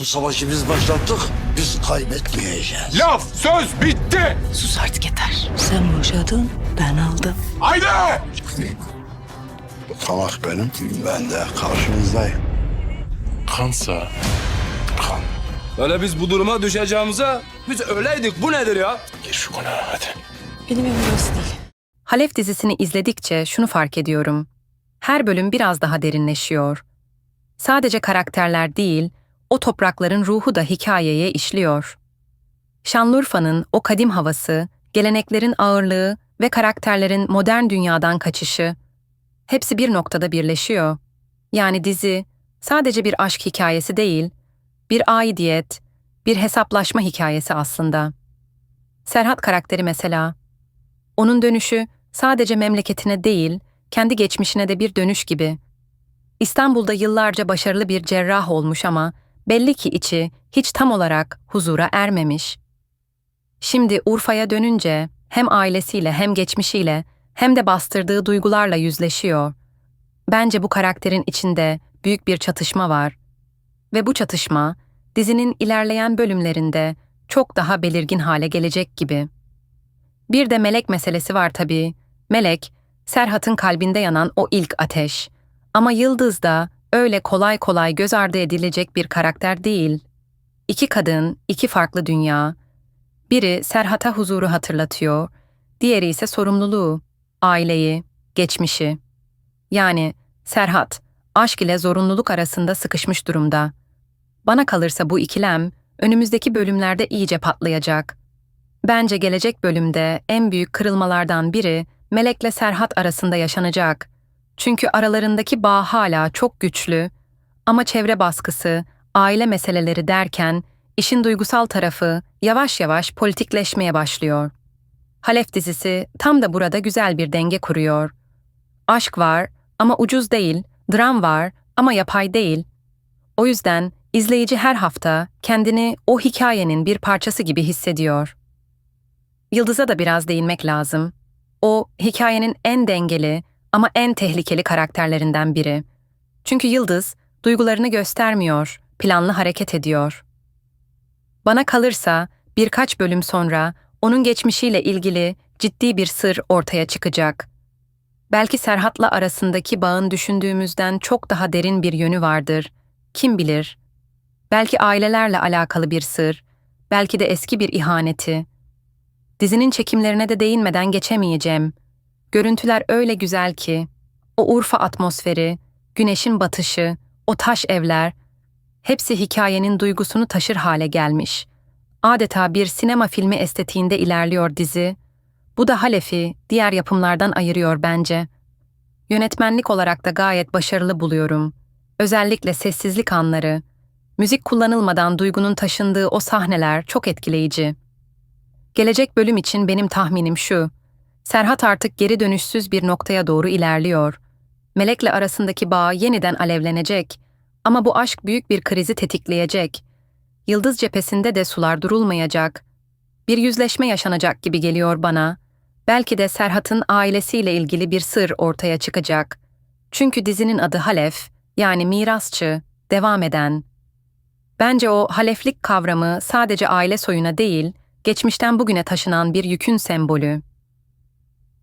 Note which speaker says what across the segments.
Speaker 1: Bu savaşı biz başlattık, biz kaybetmeyeceğiz.
Speaker 2: Laf, söz bitti.
Speaker 3: Sus artık yeter. Sen boşadın, ben aldım.
Speaker 2: Haydi!
Speaker 1: Kavak benim, ben de karşınızdayım.
Speaker 2: Kansa. Kan.
Speaker 4: Öyle biz bu duruma düşeceğimize biz öyleydik. Bu nedir ya?
Speaker 2: Gir şu konağa hadi.
Speaker 3: Benim evim burası değil.
Speaker 5: Halef dizisini izledikçe şunu fark ediyorum. Her bölüm biraz daha derinleşiyor. Sadece karakterler değil, o toprakların ruhu da hikayeye işliyor. Şanlıurfa'nın o kadim havası, geleneklerin ağırlığı ve karakterlerin modern dünyadan kaçışı hepsi bir noktada birleşiyor. Yani dizi sadece bir aşk hikayesi değil, bir aidiyet, bir hesaplaşma hikayesi aslında. Serhat karakteri mesela onun dönüşü sadece memleketine değil, kendi geçmişine de bir dönüş gibi. İstanbul'da yıllarca başarılı bir cerrah olmuş ama belli ki içi hiç tam olarak huzura ermemiş. Şimdi Urfa'ya dönünce hem ailesiyle hem geçmişiyle hem de bastırdığı duygularla yüzleşiyor. Bence bu karakterin içinde büyük bir çatışma var. Ve bu çatışma dizinin ilerleyen bölümlerinde çok daha belirgin hale gelecek gibi. Bir de melek meselesi var tabii. Melek, Serhat'ın kalbinde yanan o ilk ateş. Ama Yıldız da öyle kolay kolay göz ardı edilecek bir karakter değil. İki kadın, iki farklı dünya. Biri Serhat'a huzuru hatırlatıyor, diğeri ise sorumluluğu, aileyi, geçmişi. Yani Serhat, aşk ile zorunluluk arasında sıkışmış durumda. Bana kalırsa bu ikilem önümüzdeki bölümlerde iyice patlayacak. Bence gelecek bölümde en büyük kırılmalardan biri Melek'le Serhat arasında yaşanacak. Çünkü aralarındaki bağ hala çok güçlü ama çevre baskısı, aile meseleleri derken işin duygusal tarafı yavaş yavaş politikleşmeye başlıyor. Halef dizisi tam da burada güzel bir denge kuruyor. Aşk var ama ucuz değil, dram var ama yapay değil. O yüzden izleyici her hafta kendini o hikayenin bir parçası gibi hissediyor. Yıldız'a da biraz değinmek lazım. O, hikayenin en dengeli ama en tehlikeli karakterlerinden biri. Çünkü Yıldız, duygularını göstermiyor, planlı hareket ediyor. Bana kalırsa, birkaç bölüm sonra onun geçmişiyle ilgili ciddi bir sır ortaya çıkacak. Belki Serhat'la arasındaki bağın düşündüğümüzden çok daha derin bir yönü vardır. Kim bilir? Belki ailelerle alakalı bir sır, belki de eski bir ihaneti. Dizinin çekimlerine de değinmeden geçemeyeceğim. Görüntüler öyle güzel ki. O Urfa atmosferi, güneşin batışı, o taş evler, hepsi hikayenin duygusunu taşır hale gelmiş. Adeta bir sinema filmi estetiğinde ilerliyor dizi. Bu da Halef'i diğer yapımlardan ayırıyor bence. Yönetmenlik olarak da gayet başarılı buluyorum. Özellikle sessizlik anları, müzik kullanılmadan duygunun taşındığı o sahneler çok etkileyici. Gelecek bölüm için benim tahminim şu. Serhat artık geri dönüşsüz bir noktaya doğru ilerliyor. Melek'le arasındaki bağ yeniden alevlenecek. Ama bu aşk büyük bir krizi tetikleyecek. Yıldız cephesinde de sular durulmayacak. Bir yüzleşme yaşanacak gibi geliyor bana. Belki de Serhat'ın ailesiyle ilgili bir sır ortaya çıkacak. Çünkü dizinin adı Halef, yani mirasçı, devam eden. Bence o haleflik kavramı sadece aile soyuna değil, geçmişten bugüne taşınan bir yükün sembolü.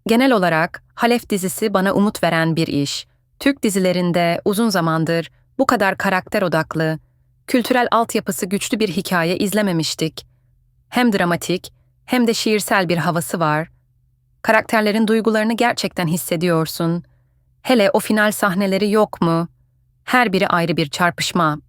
Speaker 5: Genel olarak Halef dizisi bana umut veren bir iş. Türk dizilerinde uzun zamandır bu kadar karakter odaklı, kültürel altyapısı güçlü bir hikaye izlememiştik. Hem dramatik hem de şiirsel bir havası var. Karakterlerin duygularını gerçekten hissediyorsun. Hele o final sahneleri yok mu? Her biri ayrı bir çarpışma,